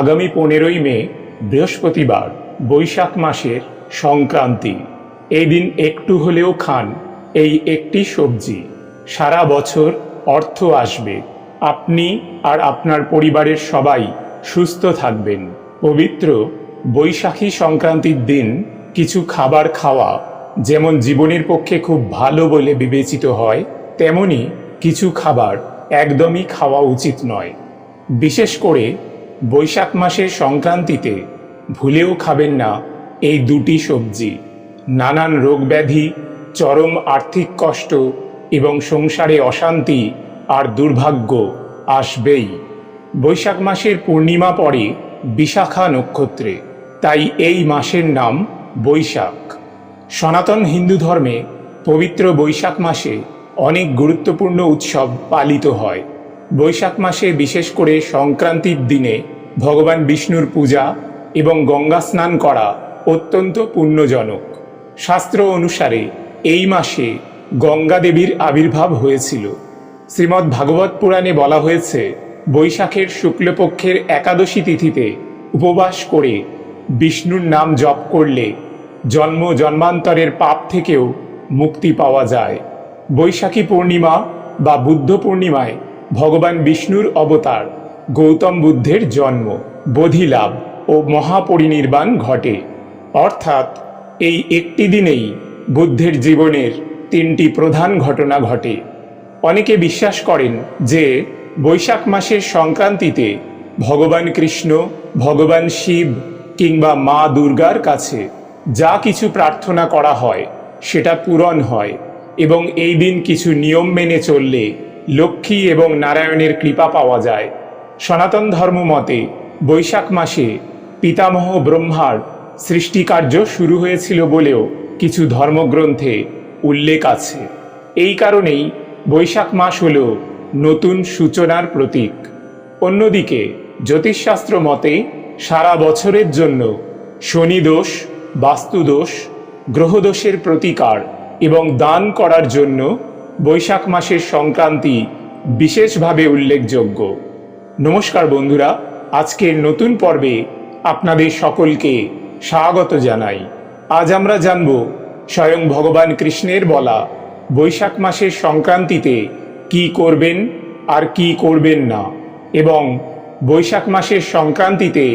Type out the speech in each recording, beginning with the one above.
আগামী পনেরোই মে, বৃহস্পতিবার, বৈশাখ মাসের সংক্রান্তি। এই দিন একটু হলেও খান এই একটি সবজি। সারা বছর অর্থ আসবে। আপনি আর আপনার পরিবারের সবাই সুস্থ থাকবেন। পবিত্র বৈশাখী সংক্রান্তির দিন কিছু খাবার খাওয়া যেমন জীবনের পক্ষে খুব ভালো বলে বিবেচিত হয়, তেমনি কিছু খাবার একদমই খাওয়া উচিত নয়। বিশেষ করে বৈশাখ মাসের সংক্রান্তিতে ভুলেও খাবেন না এই দুটি সবজি। নানান রোগব্যাধি, চরম আর্থিক কষ্ট এবং সংসারে অশান্তি আর দুর্ভাগ্য আসবেই। বৈশাখ মাসের পূর্ণিমা পরে বিশাখা নক্ষত্রে, তাই এই মাসের নাম বৈশাখ। সনাতন হিন্দু ধর্মে পবিত্র বৈশাখ মাসে অনেক গুরুত্বপূর্ণ উৎসব পালিত হয়। বৈশাখ মাসে বিশেষ করে সংক্রান্তির দিনে ভগবান বিষ্ণুর পূজা এবং গঙ্গা স্নান করা অত্যন্ত পুণ্যজনক। শাস্ত্র অনুসারে এই মাসে গঙ্গা দেবীর আবির্ভাব হয়েছিল। শ্রীমদ্ ভাগবত পুরাণে বলা হয়েছে, বৈশাখের শুক্লপক্ষের একাদশী তিথিতে উপবাস করে বিষ্ণুর নাম জপ করলে জন্ম জন্মান্তরের পাপ থেকেও মুক্তি পাওয়া যায়। বৈশাখী পূর্ণিমা বা বুদ্ধ পূর্ণিমায় ভগবান বিষ্ণুর অবতার, গৌতম বুদ্ধের জন্ম, বোধিলাভ ও মহাপরিনির্বাণ ঘটে। অর্থাৎ এই একটি দিনেই বুদ্ধের জীবনের তিনটি প্রধান ঘটনা ঘটে। অনেকে বিশ্বাস করেন যে বৈশাখ মাসের সংক্রান্তিতে ভগবান কৃষ্ণ, ভগবান শিব কিংবা মা দুর্গার কাছে যা কিছু প্রার্থনা করা হয়, সেটা পূরণ হয় এবং এই দিন কিছু নিয়ম মেনে চললে লক্ষ্মী এবং নারায়ণের কৃপা পাওয়া যায়। সনাতন ধর্ম মতে, বৈশাখ মাসে পিতামহ ব্রহ্মার সৃষ্টিকার্য শুরু হয়েছিল বলেও কিছু ধর্মগ্রন্থে উল্লেখ আছে। এই কারণেই বৈশাখ মাস হল নতুন সূচনার প্রতীক। অন্যদিকে, জ্যোতিষশাস্ত্র মতে, সারা বছরের জন্য শনিদোষ বাস্তুদোষ গ্রহদোষের প্রতিকার এবং দান করার জন্য বৈশাখ মাসের সংক্রান্তি বিশেষভাবে উল্লেখযোগ্য। নমস্কার বন্ধুরা, আজকের নতুন পর্বে আপনাদের সকলকে স্বাগত জানাই। আজ আমরা জানব স্বয়ং ভগবান কৃষ্ণের বলা বৈশাখ মাসের সংক্রান্তিতে কি করবেন আর কি করবেন না এবং বৈশাখ মাসের সংক্রান্তিতে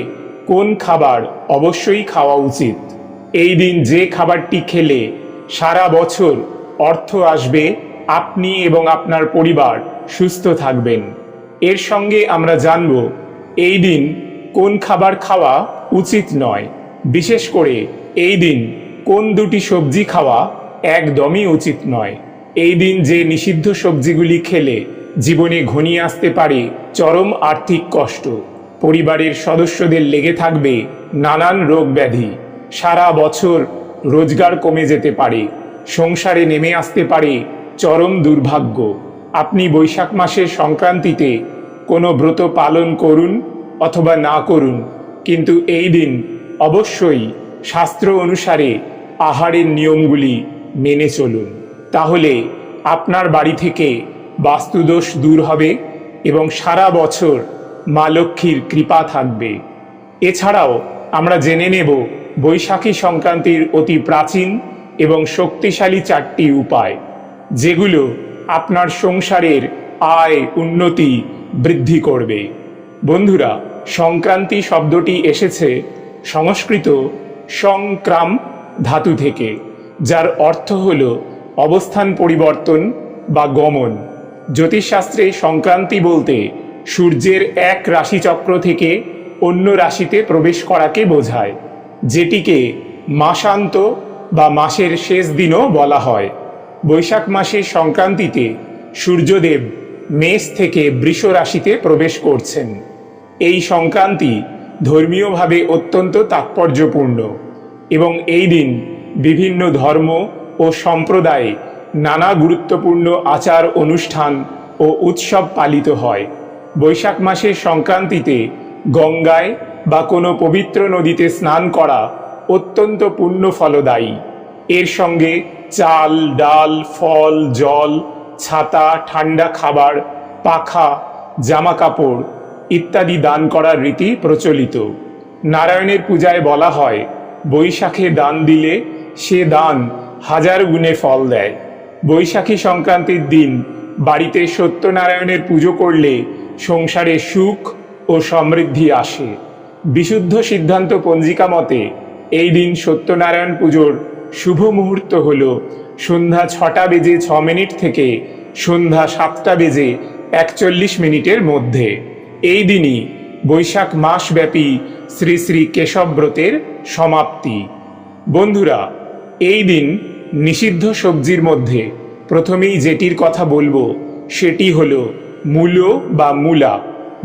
কোন খাবার অবশ্যই খাওয়া উচিত। এই দিন যে খাবারটি খেলে সারা বছর অর্থ আসবে আপনি এবং আপনার পরিবার সুস্থ থাকবেন। এর সঙ্গে আমরা জানব, এই দিন কোন খাবার খাওয়া উচিত নয়। বিশেষ করে, এই দিন কোন দুটি সবজি খাওয়া একদমই উচিত নয়। এই দিন যে নিষিদ্ধ সবজিগুলি খেলে জীবনে ঘনিয়ে আসতে পারে চরম আর্থিক কষ্ট। পরিবারের সদস্যদের লেগে থাকবে নানান রোগ ব্যাধি। সারা বছর রোজগার কমে যেতে পারে। সংসারে নেমে আসতে পারে চরম দুর্ভাগ্য। আপনি বৈশাখ মাসের সংক্রান্তিতে কোনো ব্রত পালন করুন অথবা না করুন, কিন্তু এই দিন অবশ্যই শাস্ত্র অনুসারে আহারের নিয়মগুলি মেনে চলুন। তাহলে আপনার বাড়ি থেকে বাস্তুদোষ দূর হবে এবং সারা বছর মা লক্ষ্মীর কৃপা থাকবে। এছাড়াও আমরা জেনে নেব বৈশাখী সংক্রান্তির অতি প্রাচীন এবং শক্তিশালী চারটি উপায়। যেগুলো আপনার সংসারের আয় উন্নতি বৃদ্ধি করবে। বন্ধুরা, সংক্রান্তি শব্দটি এসেছে সংস্কৃত সংক্রাম ধাতু থেকে, যার অর্থ হল অবস্থান পরিবর্তন বা গমন। জ্যোতিষশাস্ত্রে সংক্রান্তি বলতে সূর্যের এক রাশিচক্র থেকে অন্য রাশিতে প্রবেশ করাকে বোঝায়, যেটিকে মাসান্ত বা মাসের শেষ দিনও বলা হয়। বৈশাখ মাসের সংক্রান্তিতে সূর্যদেব মেষ থেকে বৃষ রাশিতে প্রবেশ করছেন। এই সংক্রান্তি ধর্মীয়ভাবে অত্যন্ত তাৎপর্যপূর্ণ এবং এই দিন বিভিন্ন ধর্ম ও সম্প্রদায়ে নানা গুরুত্বপূর্ণ আচার অনুষ্ঠান ও উৎসব পালিত হয়। বৈশাখ মাসের সংক্রান্তিতে গঙ্গায় বা কোনো পবিত্র নদীতে স্নান করা অত্যন্ত পুণ্য ফলদায়ী এর সঙ্গে চাল, ডাল, ফল, জল, ছাতা, ঠান্ডা খাবার, পাখা জামা কাপড় ইত্যাদি দান করার রীতি প্রচলিত। নারায়ণের পূজায় বলা হয়, বৈশাখে দান দিলে সে দান হাজার গুণে ফল দেয়। বৈশাখী সংক্রান্তির দিন বাড়িতে সত্যনারায়ণের পুজো করলে সংসারে সুখ ও সমৃদ্ধি আসে। বিশুদ্ধ সিদ্ধান্ত পঞ্জিকা মতে এই দিন সত্যনারায়ণ পুজোর শুভ মুহূর্ত হল সন্ধ্যা ছটা বেজে ছ মিনিট থেকে সন্ধ্যা সাতটা বেজে একচল্লিশ মিনিটের মধ্যে। এই দিনই বৈশাখ মাসব্যাপী শ্রী শ্রী কেশব ব্রতের সমাপ্তি। বন্ধুরা, এই দিন নিষিদ্ধ সবজির মধ্যে প্রথমেই যেটির কথা বলব, সেটি হলো মূলো বা মূলা।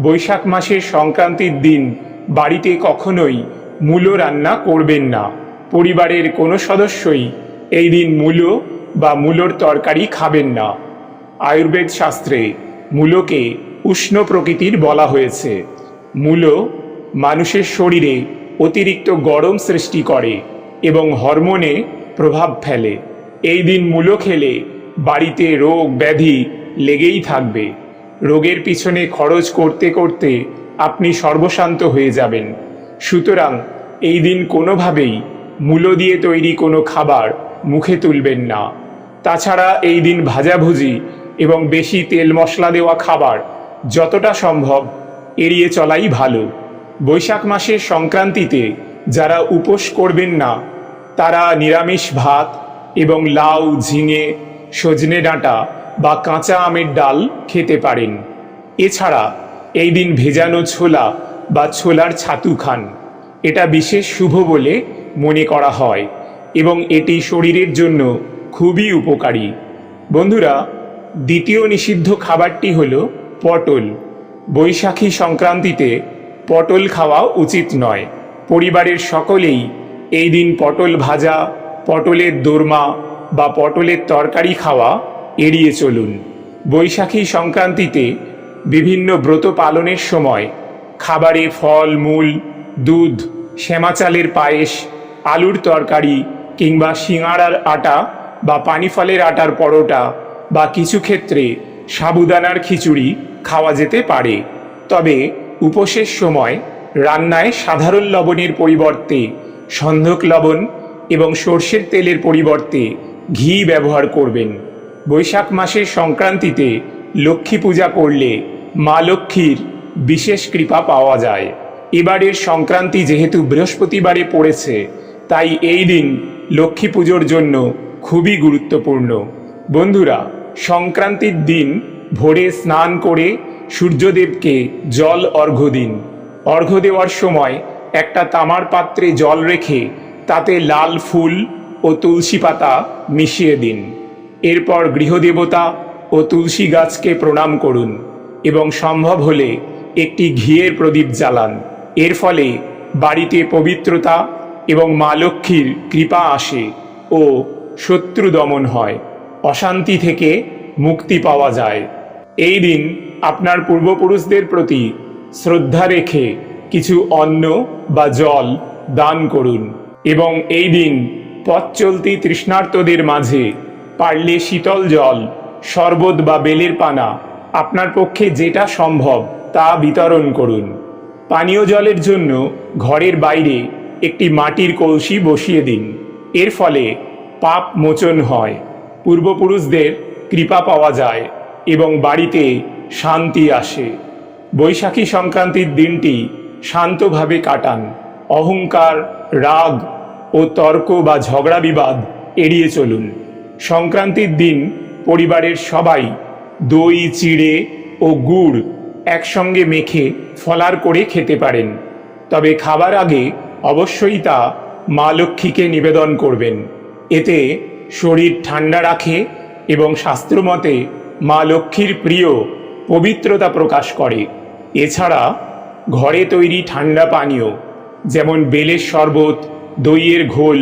বৈশাখ মাসের সংক্রান্তির দিন বাড়িতে কখনোই মূলো রান্না করবেন না। পরিবারের কোনো সদস্যই এই দিন মূলো বা মূলোর তরকারি খাবেন না। আয়ুর্বেদ শাস্ত্রে মূলোকে উষ্ণ প্রকৃতির বলা হয়েছে। মূলো মানুষের শরীরে অতিরিক্ত গরম সৃষ্টি করে এবং হরমোনে প্রভাব ফেলে। এই দিন মূলো খেলে বাড়িতে রোগ, ব্যাধি লেগেই থাকবে। রোগের পিছনে খরচ করতে করতে আপনি সর্বশান্ত হয়ে যাবেন। সুতরাং এই দিন কোনোভাবেই মূলো দিয়ে তৈরি কোনো খাবার মুখে তুলবেন না। তাছাড়া এই দিন ভাজাভুজি এবং বেশি তেল মশলা দেওয়া খাবার যতটা সম্ভব এড়িয়ে চলাই ভালো। বৈশাখ মাসের সংক্রান্তিতে যারা উপোস করবেন না, তারা নিরামিষ ভাত এবং লাউ, ঝিঙে, সজনে ডাঁটা বা কাঁচা আমের ডাল খেতে পারেন। এছাড়া এই দিন ভেজানো ছোলা বা ছোলার ছাতু খান। এটা বিশেষ শুভ বলে মনে করা হয় এবং এটি শরীরের জন্য খুবই উপকারী। বন্ধুরা, দ্বিতীয় নিষিদ্ধ খাবারটি হল পটল। বৈশাখী সংক্রান্তিতে পটল খাওয়া উচিত নয়। পরিবারের সকলেই এই দিন পটল ভাজা, পটলের দোরমা বা পটলের তরকারি খাওয়া এড়িয়ে চলুন। বৈশাখী সংক্রান্তিতে বিভিন্ন ব্রত পালনের সময় খাবারে ফল, মূল, দুধ শ্যামা চালের পায়েস আলুর তরকারি কিংবা সিঙাড়ার আটা বা পানিফলের আটার পরোটা বা কিছু ক্ষেত্রে সাবুদানার খিচুড়ি খাওয়া যেতে পারে। তবে উপোসের সময় রান্নায় সাধারণ লবণের পরিবর্তে সন্ধক লবণ এবং সর্ষের তেলের পরিবর্তে ঘি ব্যবহার করবেন। বৈশাখ মাসের সংক্রান্তিতে লক্ষ্মী পূজা করলে মা লক্ষ্মীর বিশেষ কৃপা পাওয়া যায়। এবারের সংক্রান্তি যেহেতু বৃহস্পতিবারে পড়েছে তাই এই দিন লক্ষ্মী পুজোর জন্য খুবই গুরুত্বপূর্ণ। বন্ধুরা, সংক্রান্তির দিন ভোরে স্নান করে সূর্যদেবকে জল অর্ঘ্য দিন। অর্ঘ্য দেওয়ার সময় একটা তামার পাত্রে জল রেখে তাতে লাল ফুল ও তুলসী পাতা মিশিয়ে দিন। এরপর গৃহদেবতা ও তুলসী গাছকে প্রণাম করুন এবং সম্ভব হলে একটি ঘিয়ের প্রদীপ জ্বালান। এর ফলে বাড়িতে পবিত্রতা এবং মা লক্ষ্মীর কৃপা আসে ও শত্রু দমন হয়, অশান্তি থেকে মুক্তি পাওয়া যায়। এই দিন আপনার পূর্বপুরুষদের প্রতি শ্রদ্ধা রেখে কিছু অন্ন বা জল দান করুন এবং এই দিন পথ চলতি তৃষ্ণার্তদের মাঝে পারলে শীতল জল, শরবত বা বেলের পানা আপনার পক্ষে যেটা সম্ভব তা বিতরণ করুন। পানীয় জলের জন্য ঘরের বাইরে একটি মাটির কলসি বসিয়ে দিন। এর ফলে পাপ মোচন হয়। পূর্বপুরুষদের কৃপা পাওয়া যায় এবং বাড়িতে শান্তি আসে। বৈশাখী সংক্রান্তির দিনটি শান্তভাবে কাটান। অহংকার, রাগ ও তর্ক বা ঝগড়া বিবাদ এড়িয়ে চলুন। সংক্রান্তির দিন পরিবারের সবাই দই, চিড়ে ও গুড় একসঙ্গে মেখে ফলার করে খেতে পারেন। তবে খাবার আগে অবশ্যই তা মা লক্ষ্মীকে নিবেদন করবেন। এতে শরীর ঠান্ডা রাখে এবং শাস্ত্রমতে মা লক্ষ্মীর প্রিয় পবিত্রতা প্রকাশ করে। এছাড়া ঘরে তৈরি ঠান্ডা পানীয়, যেমন বেলের শরবত, দইয়ের ঘোল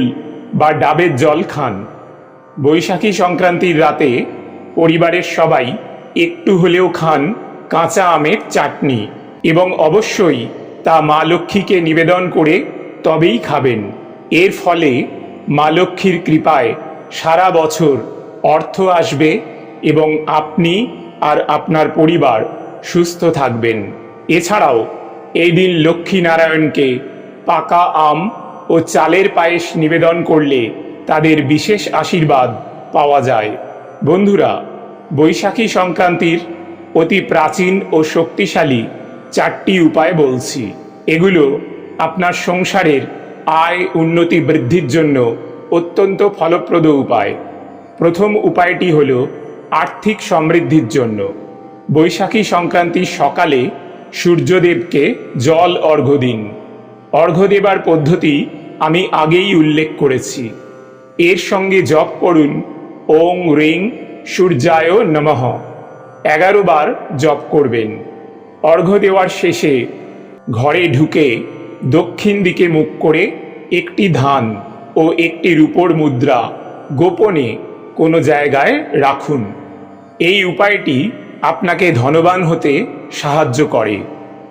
বা ডাবের জল খান। বৈশাখী সংক্রান্তির রাতে পরিবারের সবাই একটু হলেও খান কাঁচা আমের চাটনি এবং অবশ্যই তা মা লক্ষ্মীকে নিবেদন করে তবেই খাবেন। এর ফলে মা লক্ষ্মীর কৃপায় সারা বছর অর্থ আসবে এবং আপনি আর আপনার পরিবার সুস্থ থাকবেন। এছাড়াও এই দিন লক্ষ্মী নারায়ণকে পাকা আম ও চালের পায়েস নিবেদন করলে তাদের বিশেষ আশীর্বাদ পাওয়া যায়। বন্ধুরা, বৈশাখী সংক্রান্তির অতি প্রাচীন ও শক্তিশালী চারটি উপায় বলছি। এগুলো আপনার সংসারের আয় উন্নতি বৃদ্ধির জন্য অত্যন্ত ফলপ্রদ উপায়। প্রথম উপায়টি হল আর্থিক সমৃদ্ধির জন্য। বৈশাখী সংক্রান্তির সকালে সূর্যদেবকে জল অর্ঘ্য দিন। অর্ঘ্য দেবার পদ্ধতি আমি আগেই উল্লেখ করেছি। এর সঙ্গে জপ করুন, ওং রিং সূর্যায় নমঃ। এগারো বার জপ করবেন। অর্ঘ্য দেওয়ার শেষে ঘরে ঢুকে দক্ষিণ দিকে মুখ করে একটি ধান ও একটি রূপোর মুদ্রা গোপনে কোনো জায়গায় রাখুন। এই উপায়টি আপনাকে ধনবান হতে সাহায্য করে।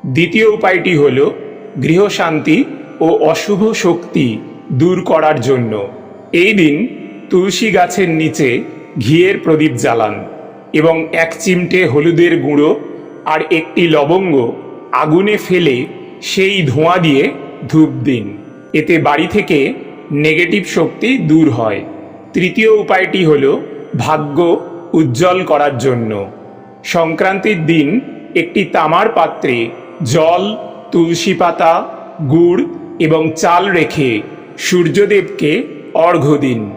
দ্বিতীয় উপায়টি হল গৃহশান্তি ও অশুভ শক্তি দূর করার জন্য। এই দিন তুলসী গাছের নিচে ঘিয়ের প্রদীপ জ্বালান এবং এক চিমটে হলুদের গুঁড়ো আর একটি লবঙ্গ আগুনে ফেলে সেই ধোঁয়া দিয়ে ধূপ দিন। এতে বাড়ি থেকে নেগেটিভ শক্তি দূর হয়। তৃতীয় উপায়টি হল ভাগ্য উজ্জ্বল করার জন্য। সংক্রান্তির দিন একটি তামার পাত্রে জল, তুলসী পাতা, গুড় এবং চাল রেখে সূর্যদেবকে অর্ঘ্য দিন।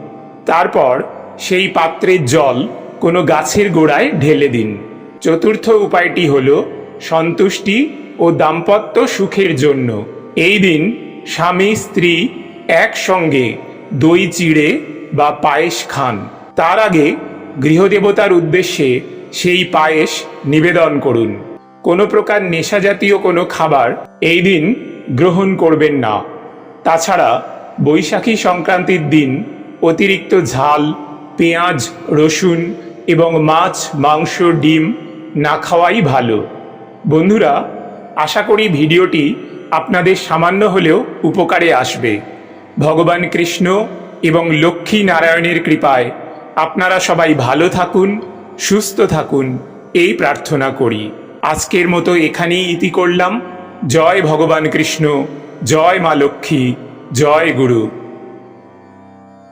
তারপর সেই পাত্রের জল কোনো গাছের গোড়ায় ঢেলে দিন। চতুর্থ উপায়টি হল সন্তুষ্টি ও দাম্পত্য সুখের জন্য। এই দিন স্বামী স্ত্রী একসঙ্গে দই চিড়ে বা পায়েস খান। তার আগে গৃহদেবতার উদ্দেশ্যে সেই পায়েস নিবেদন করুন। কোনো প্রকার নেশাজাতীয় কোনো খাবার এই দিন গ্রহণ করবেন না। তাছাড়া বৈশাখী সংক্রান্তির দিন অতিরিক্ত ঝাল, পেঁয়াজ, রসুন এবং মাছ, মাংস, ডিম না খাওয়াই ভালো। বন্ধুরা আশা করি ভিডিওটি আপনাদের সামান্য হলেও উপকারে আসবে। ভগবান কৃষ্ণ এবং লক্ষ্মী নারায়ণের কৃপায় আপনারা সবাই ভালো থাকুন, সুস্থ থাকুন, এই প্রার্থনা করি। আজকের মতো এখানেই ইতি করলাম। জয় ভগবান কৃষ্ণ, জয় মা লক্ষ্মী, জয় গুরু।